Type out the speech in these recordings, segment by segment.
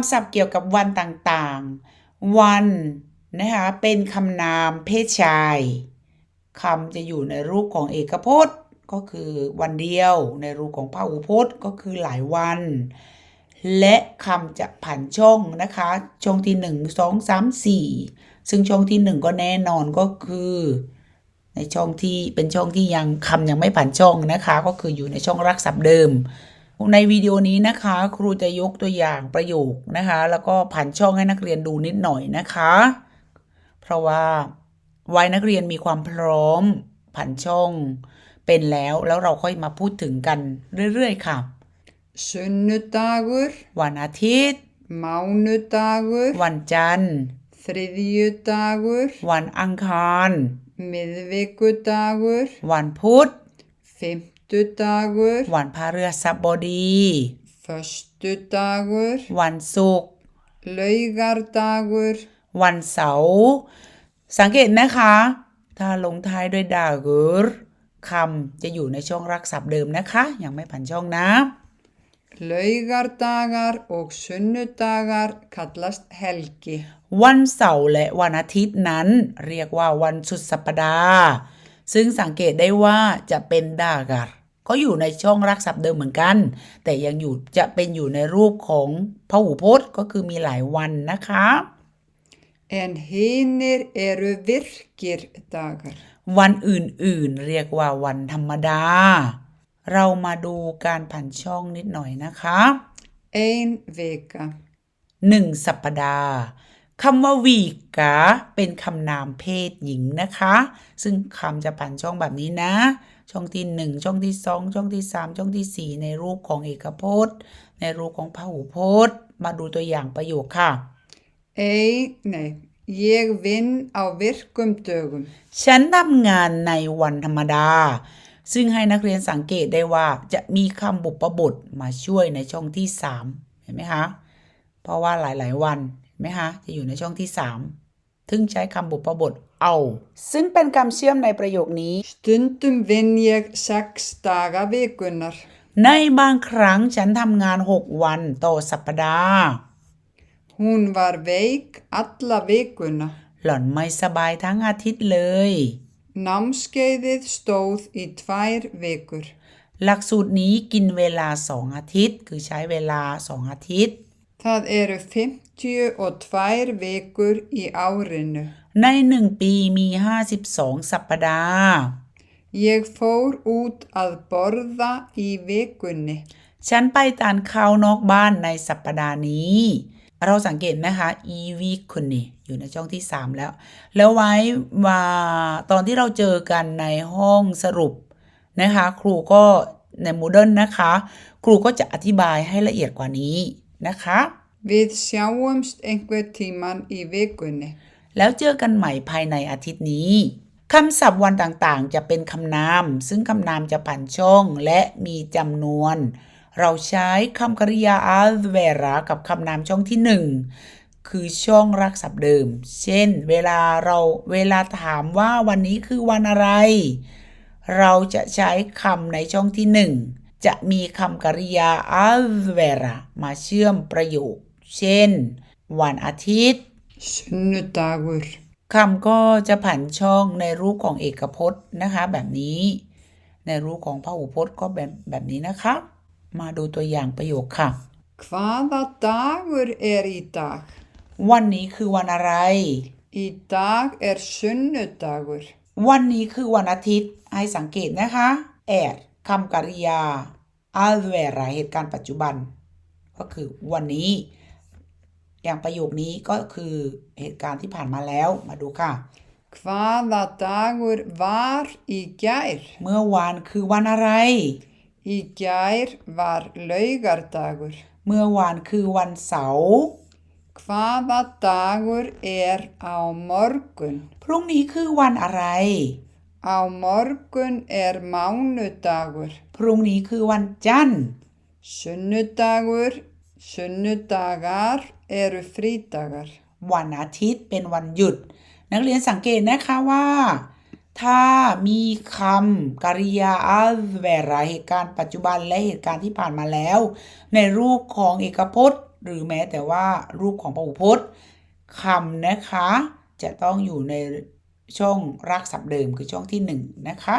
ำศัพท์เกี่ยวกับวันต่างๆ วันนะคะเป็นคำนามเพศชายคำจะอยู่ในรูปของเอกพจน์ก็คือวันเดียว ในรูปของพหูพจน์ก็คือหลายวัน และคำจะผันช่องนะคะช่องที่ 1 2 3 4 ซึ่งช่องที่ 1 ก็แน่นอนก็คือ ในช่องที่เป็นช่องที่ยังคำยังไม่ผันช่องนะคะ ก็คืออยู่ในช่องรักศัพท์เดิม ในวิดีโอนี้นะคะ ครูจะยกตัวอย่างประโยคนะคะ แล้วก็ผันช่องให้นักเรียนดูนิดหน่อยนะคะ เพราะว่าวัยนักเรียนมีความพร้อมผันช่องเป็นแล้วแล้วเราค่อยมาพูดถึงกันเรื่อยๆค่ะ sunnudagur, วันอาทิตย์ mánudagur, วันจันทร์ þriðjudagur, วันอังคาร miðvikudagur, วันพุธ fimmtudagur, วันพฤหัสบดี föstudagur, วันศุกร์ laugardagur, วันเสาร์ สังเกตนะคะ ถ้าลงท้ายด้วยดากุรคำจะอยู่ในช่องรักศัพท์เดิมนะคะ ยังไม่ผันช่องนะ laugardagar og sunnudagar kallast helgi. วันเสาร์และวันอาทิตย์นั้น เรียกว่าวันสุดสัปดาห์ ซึ่งสังเกตได้ว่าจะเป็นดาการ ก็อยู่ในช่องรักศัพท์เดิมเหมือนกัน แต่ยังอยู่จะเป็นอยู่ในรูปของพหูพจน์ก็คือมีหลายวันนะคะ En hinir eru virkir dagar. วันอื่นๆ เรียกว่าวันธรรมดา เรามาดูการผันช่องนิดหน่อยนะคะ Ein vika. หนึ่งสัปดาห์ คำว่าวีกาเป็นคำนามเพศหญิงนะคะ ซึ่งคำจะผันช่องแบบนี้นะ ช่องที่หนึ่งช่องที่สองช่องที่สามช่องที่สี่ในรูปของเอกพจน์ ในรูปของพหูพจน์ มาดูตัวอย่างประโยคค่ะ Ei, nei, ég vinn á virkum dögum. ฉันทำงานในวันธรรมดา ซึ่งให้นักเรียนสังเกตได้ว่าจะมีคำบุปบทมาช่วยในช่องที่ 3 เห็นไหมคะ เพราะว่าหลายๆวันเห็น ไหมคะ จะอยู่ในช่องที่ 3 ถึงใช้คำบุปบทเอา ซึ่งเป็นคำเชื่อมในประโยคนี้ Stundum vinn ég sex daga vikunar. ในบางครั้งฉันทำงาน 6 วันต่อสัปดาห์ Hún var veik alla vikuna. หล่อนไม่สบายทั้งอาทิตย์เลย Námskeiðið stóð í tvær vikur. หลักสูตรนี้กินเวลา2อาทิตย์ คือใช้เวลา2อาทิตย์ Það eru 52 vikur í árinu. ในหนึ่งปีมี 52 สัปดาห์ Ég fór út að borða í vikunni. ฉันไปทานข้าวนอกบ้านในสัปดาห์นี้ เราสังเกตนะคะ e v คุณนี่อยู่ในช่องที่ 3 แล้ว แล้วไว้ว่าตอนที่เราเจอกันในห้องสรุปนะคะ ครูก็ใน Moodle นะคะ ครูก็จะอธิบายให้ละเอียดกว่านี้ นะคะ Við sjáumst einhver tíman í vikunni. แล้วเจอกันใหม่ภายในอาทิตย์นี้ คำศัพท์วันต่างๆ จะเป็นคำนาม ซึ่งคำนามจะผ่านช่องและมีจำนวน เราใช้คำกริยา alvera กับคำนามช่องที่หนึ่งคือช่องรักศัพท์เดิม เช่น เวลาเราเวลาถามว่าวันนี้คือวันอะไร เราจะใช้คำในช่องที่หนึ่ง จะมีคำกริยา alvera มาเชื่อมประโยค เช่น วันอาทิตย์ Sunnudagur. คำก็จะผันช่องในรูปของเอกพจน์นะคะ แบบนี้ ในรูปของพหูพจน์ก็แบบแบบนี้นะคะ มาดูตัวอย่างประโยคค่ะ Hvaða dagur er í dag? วันนี้คือวันอะไร Í dag er sunnudagur. วันนี้คือวันอาทิตย์ ให้สังเกตนะคะแอด คำกริยา alvera เหตุการณ์ปัจจุบัน ก็คือวันนี้ อย่างประโยคนี้ก็คือเหตุการณ์ที่ผ่านมาแล้วมาดูค่ะ Hvaða dagur var í gær? เมื่อวานคือวันอะไร Í gær var laugardagur. เมื่อวานคือวันเสาร์ Hvaða dagur er á morgun? พรุ่งนี้คือวันอะไร Á morgun er mánudagur. พรุ่งนี้คือวันจันทร์ Sunnudagur, sunnudagar eru frídagar. วันอาทิตย์เป็นวันหยุด นักเรียนสังเกตนะคะว่า ถ้ามีคำกริยา alvera เหตุการณ์ปัจจุบันและเหตุการณ์ที่ผ่านมาแล้ว ในรูปของเอกพจน์ หรือแม้แต่ว่ารูปของพหูพจน์คำนะคะ จะต้องอยู่ใน ช่องรากศัพท์เดิมคือช่องที่หนึ่งนะคะ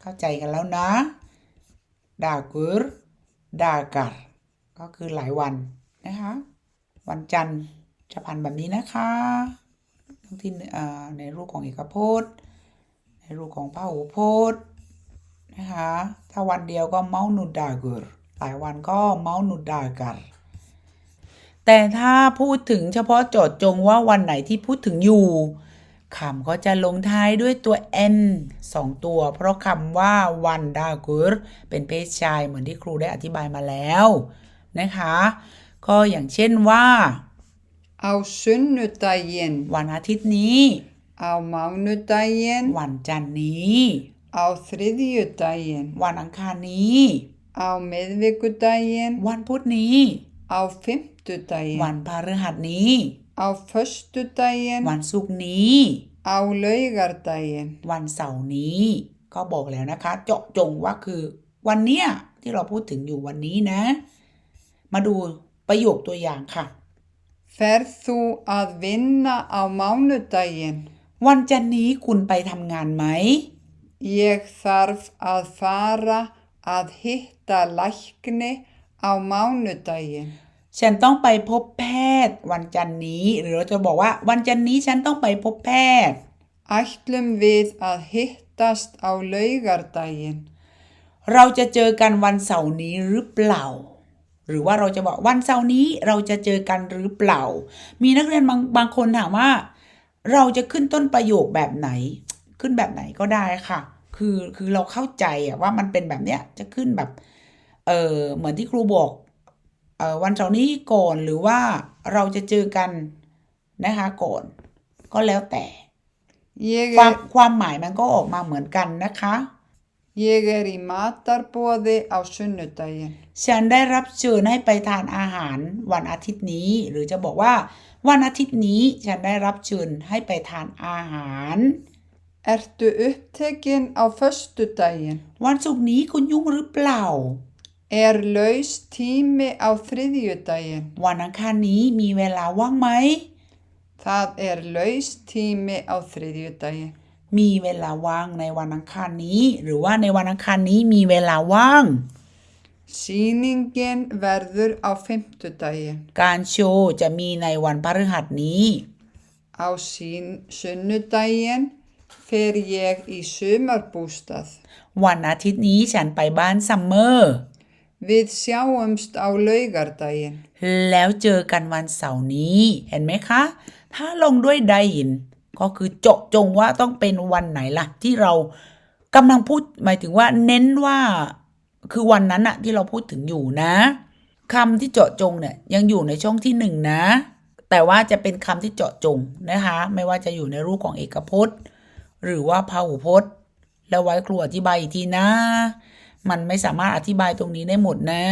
เข้าใจกันแล้วนะดากุรดากัรก็คือหลายวันนะคะ วันจันทร์จะพันแบบนี้นะคะทั้งที่ในรูปของเอกพจน์ ในรูปของพหูพจน์นะคะถ้าวันเดียวก็เมาหนุดดากุรหลายวันก็เมาหนุดดากัรแต่ถ้าพูดถึงเฉพาะจาะจงว่าวันไหนที่พูดถึงอยู่ คำก็จะลงท้ายด้วยตัว n สองตัว เพราะคำว่าวันดากุรเป็นเพศชายเหมือนที่ครูได้อธิบายมาแล้วนะคะ ก็อย่างเช่นว่า Á sunnudaginn, วันอาทิตย์นี้ á mánudaginn, วันจันทร์นี้ á þriðjudaginn, วันอังคารนี้ á miðvikudaginn, วันพุธนี้ á fimmtudaginn, วันพฤหัสนี้ á föstudaginn, วันศุกร์นี้ á laugardaginn. วันเสาร์นี้ ก็บอกแล้วนะคะ เจาะจงว่าคือ วันเนี้ยที่เราพูดถึงอยู่วันนี้นะ มาดูประโยคตัวอย่างค่ะ Ferð þú að vinna á mánudaginn? วันจันทร์นี้คุณไปทำงานไหม Ég þarf að fara að hitta lækni á mánudaginn. ฉันต้องไปพบแพทย์ วันจันทร์นี้ หรือเราจะบอกว่า วันจันทร์นี้ฉันต้องไปพบแพทย์ Ætlum við að hittast á laugardaginn? เราจะเจอกันวันเสาร์นี้หรือเปล่า หรือว่าเราจะบอกวันเสาร์นี้เราจะเจอกันหรือเปล่า มีนักเรียนบางบางคนถามว่า เราจะขึ้นต้นประโยคแบบไหน ขึ้นแบบไหนก็ได้ค่ะ คือคือเราเข้าใจอะว่ามันเป็นแบบเนี้ยจะขึ้นแบบเออเหมือนที่ครูบอกเออ วันเสาร์นี้ก่อนหรือว่าเราจะเจอกันนะคะก่อน ก็แล้วแต่ Ég ความ er, ความหมายมันก็ออกมาเหมือนกันนะคะ ég er í matarbóði á sunnudaginn. ฉันได้รับเชิญให้ไปทานอาหารวันอาทิตย์นี้ หรือจะบอกว่า วันอาทิตย์นี้ฉันได้รับเชิญให้ไปทานอาหาร Ertu upptekinn á föstudaginn? วันศุกร์นี้คุณยุ่งหรือเปล่า Er laus tími á þriðjudaginn? วันอังคารนี้มีเวลาว่างไหม Það er laus tími á þriðjudaginn. มีเวลาว่างในวันอังคารนี้ หรือว่าในวันอังคารนี้มีเวลาว่าง Sýningin verður á fimmtudaginn. การโชว์จะมีในวันพฤหัสนี้ Á sín sunnudaginn fer ég í sumarbústað. วันอาทิตย์นี้ฉันไปบ้านซัมเมอร์ Við sjáumst á laugardaginn. แล้วเจอกันวันเสาร์นี้ เห็นไหมคะ ถ้าลงด้วยไดอิน ก็คือเจาะจงว่าต้องเป็นวันไหนล่ะ ที่เรากำลังพูดหมายถึงว่าเน้นว่าคือวันนั้นอะที่เราพูดถึงอยู่นะคำที่เจาะจงเนี่ยยังอยู่ในช่องที่หนึ่งนะ แต่ว่าจะเป็นคำที่เจาะจงนะคะ ไม่ว่าจะอยู่ในรูปของเอกพจน์ หรือว่าพหูพจน์ แล้วไว้ครูอธิบายอีกทีนะ มันไม่สามารถอธิบายตรงนี้ได้หมดนะ